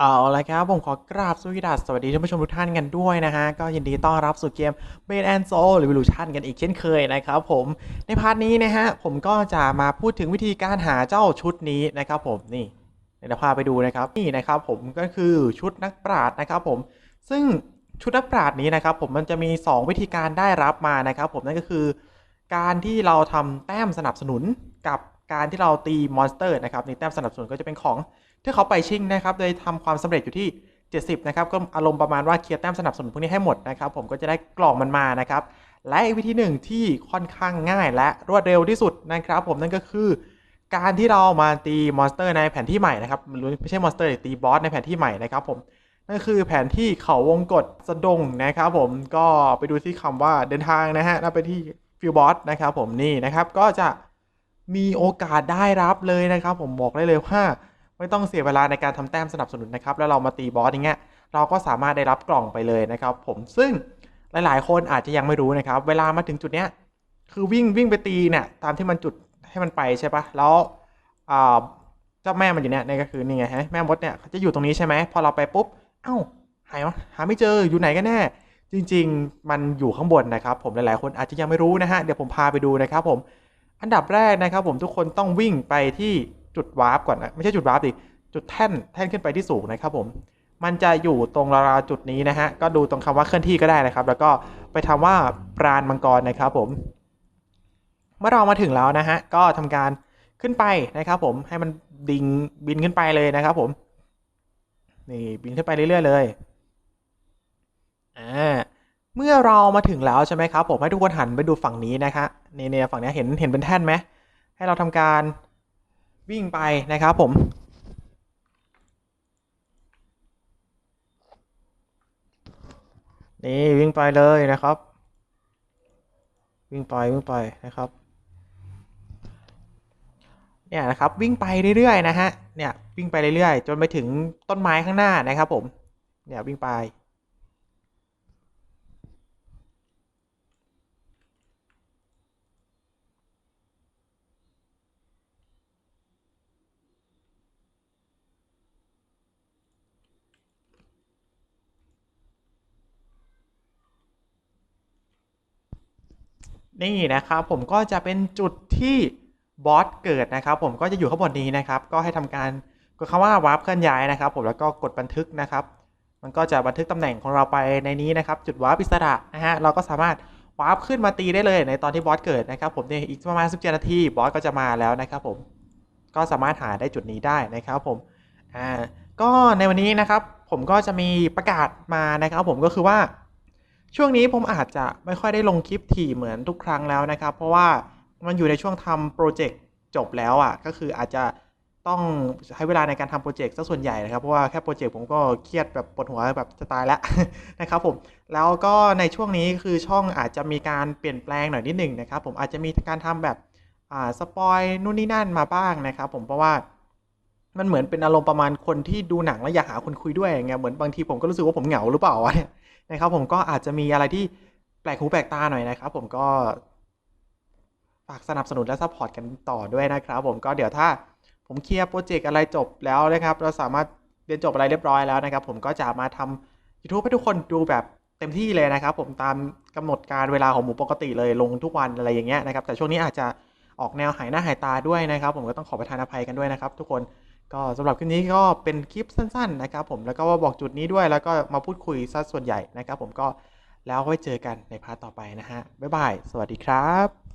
เอาละครับ ผมขอกราบสวัสดีท่านผู้ชมทุกท่านกันด้วยนะฮะ ก็ยินดีต้อนรับสู่เกม b a d and Soul Revolution กันอีกเช่นเคยนะครับผมในพาร์ทนี้นะฮะ ผมก็จะมาพูดถึงวิธีการหาเจ้าชุดนี้นะครับผมนี่เดี๋ยวพาไปดูนะครับนี่นะครับผมก็คือชุดนักปราชญ์นะครับผมซึ่งชุดนักปราชญ์นี้นะครับผมมันจะมี 2 วิธีการได้รับมานะครับผมนั่นก็คือ การที่เราทำแต้มสนับสนุนกับ การที่เราตีมอนสเตอร์นะครับนี่แต้มสนับสนุนก็จะเป็นของที่เขาไปชิงนะครับ โดยทำความสำเร็จอยู่ที่ 70 นะครับ ก็อารมณ์ประมาณว่าเคลียร์แต้มสนับสนุนพวกนี้ให้หมดนะครับ ผมก็จะได้กล่องมันมานะครับ และวิธีหนึ่งที่ค่อนข้างง่ายและรวดเร็วที่สุดนะครับ ผมนั่นก็คือ การที่เรามาตีมอนสเตอร์ในแผนที่ใหม่นะครับไม่ใช่มอนสเตอร์ตีบอสในแผนที่ใหม่นะครับผมนั่นคือแผนที่เขาวงกฏสะดงนะครับ ผมก็ไปดูที่คำว่าเดินทางนะฮะแล้วไปที่ฟิลบอสนะครับ ผมนี่นะครับก็จะ มีโอกาสได้รับเลยนะครับ ผมบอกได้เลยว่า ไม่ต้องเสียเวลาในการทำแต้มสนับสนุนนะครับ แล้วเรามาตีบอสอย่างเงี้ยเราก็สามารถได้รับกล่องไปเลยนะครับ ผมซึ่งหลาย ๆ คนอาจจะยังไม่รู้นะครับ เวลามาถึงจุดเนี้ยคือวิ่งวิ่งไปตีเนี่ยตามที่มันจุดให้มันไปใช่ปะแล้วเจ้าแม่มันอยู่เนี่ยนี่ก็คือนี่ไงฮะแม่มดเนี่ยจะอยู่ตรงนี้ใช่ไหมพอเราไปปุ๊บ เอ้าหายวะหาไม่เจออยู่ไหนกันแน่ จริง ๆ มันอยู่ข้างบนนะครับ ผมหลายๆคนอาจจะยังไม่รู้นะฮะเดี๋ยวผมพาไปดูนะครับผม อันดับแรกนะครับผมทุกคนต้องวิ่งไปที่จุดวาร์ปก่อนนะไม่ใช่จุดวาร์ปดิจุดแท่นแท่นขึ้นไปที่สูงนะครับผมมันจะอยู่ตรงราวๆจุดนี้นะฮะก็ดูตรงคำว่าเคลื่อนที่ก็ได้นะครับ แล้วก็ไปทำว่าปราณมังกรนะครับผม เมื่อเรามาถึงแล้วนะฮะก็ทำการขึ้นไปนะครับ ผมให้มันดิงบินขึ้นไปเลยนะครับ ผมนี่บินขึ้นไปเรื่อยๆเลย เมื่อเรามาถึงแล้วใช่ไหมครับผมให้ทุกคนหันไปดูฝั่งนี้นะคะนี่เนี่ยฝั่งนี้เห็นเห็นเป็นแท่นไหมให้เราทำการวิ่งไปนะครับผม นี่วิ่งไปเลยนะครับ วิ่งไปวิ่งไปนะครับเนี่ยนะครับวิ่งไปเรื่อยๆนะฮะเนี่ยวิ่งไปเรื่อยๆ จนไปถึงต้นไม้ข้างหน้านะครับผมเนี่ยวิ่งไป นี่นะครับ ผมก็จะเป็นจุดที่บอสเกิดนะครับ ผมก็จะอยู่ข้างบนนี้นะครับ ก็ให้ทำการกดคำว่าวาร์ปเคลื่อนย้ายนะครับ ผมแล้วก็กดบันทึกนะครับ มันก็จะบันทึกตำแหน่งของเราไปในนี้นะครับ จุดวาร์ปอิสระนะฮะเราก็สามารถวาร์ปขึ้นมาตีได้เลยในตอนที่บอสเกิดนะครับ ผมเนี่ยอีกประมาณ17นาทีบอสก็จะมาแล้วนะครับ ผมก็สามารถหาได้จุดนี้ได้นะครับ ผมอ่าก็ในวันนี้นะครับ ผมก็จะมีประกาศมานะครับ ผมก็คือว่า ช่วงนี้ผมอาจจะไม่ค่อยได้ลงคลิปถี่เหมือนทุกครั้งแล้วนะครับ เพราะว่ามันอยู่ในช่วงทำโปรเจกต์จบแล้วอะก็คืออาจจะต้องใช้เวลาในการทำโปรเจกต์ซะส่วนใหญ่นะครับ เพราะว่าแค่โปรเจกต์ผมก็เครียดแบบปวดหัวแบบจะตายแล้วนะครับผมแล้วก็ในช่วงนี้คือช่องอาจจะมีการเปลี่ยนแปลงหน่อยนิดหนึ่งนะครับผมอาจจะมีการทำแบบอ่าสปอยนู่นนี่นั่นมาบ้างนะครับผมเพราะว่า มันเหมือนเป็นอารมณ์ประมาณคนที่ดูหนังแล้วอยากหาคนคุยด้วยอย่างเงี้ยเหมือนบางทีผมก็รู้สึกว่าผมเหงาหรือเปล่าวะเนี่ยนะครับ ผมก็อาจจะมีอะไรที่แปลกหูแปลกตาหน่อยนะครับ ผมก็ฝากสนับสนุนและซัพพอร์ตกันต่อด้วยนะครับ ผมก็เดี๋ยวถ้าผมเคลียร์โปรเจกต์อะไรจบแล้วนะครับ เราสามารถเรียนจบอะไรเรียบร้อยแล้วนะครับ ผมก็จะมาทำ YouTube ให้ทุกคนดูแบบเต็มที่เลยนะครับ ผมตามกำหนดการเวลาของหมูปกติเลยลงทุกวันอะไรอย่างเงี้ยนะครับ แต่ช่วงนี้อาจจะออกแนวหายหน้าหายตาด้วยนะครับ ผมก็ต้องขอประทานอภัยกันด้วยนะครับ ทุกคน ก็สำหรับคลิปนี้ก็เป็นคลิปสั้นๆนะครับผมแล้วก็มาบอกจุดนี้ด้วยแล้วก็มาพูดคุยซะส่วนใหญ่นะครับผมก็แล้วไว้เจอกันในพาร์ทต่อไปนะฮะบ๊ายบาย สวัสดีครับ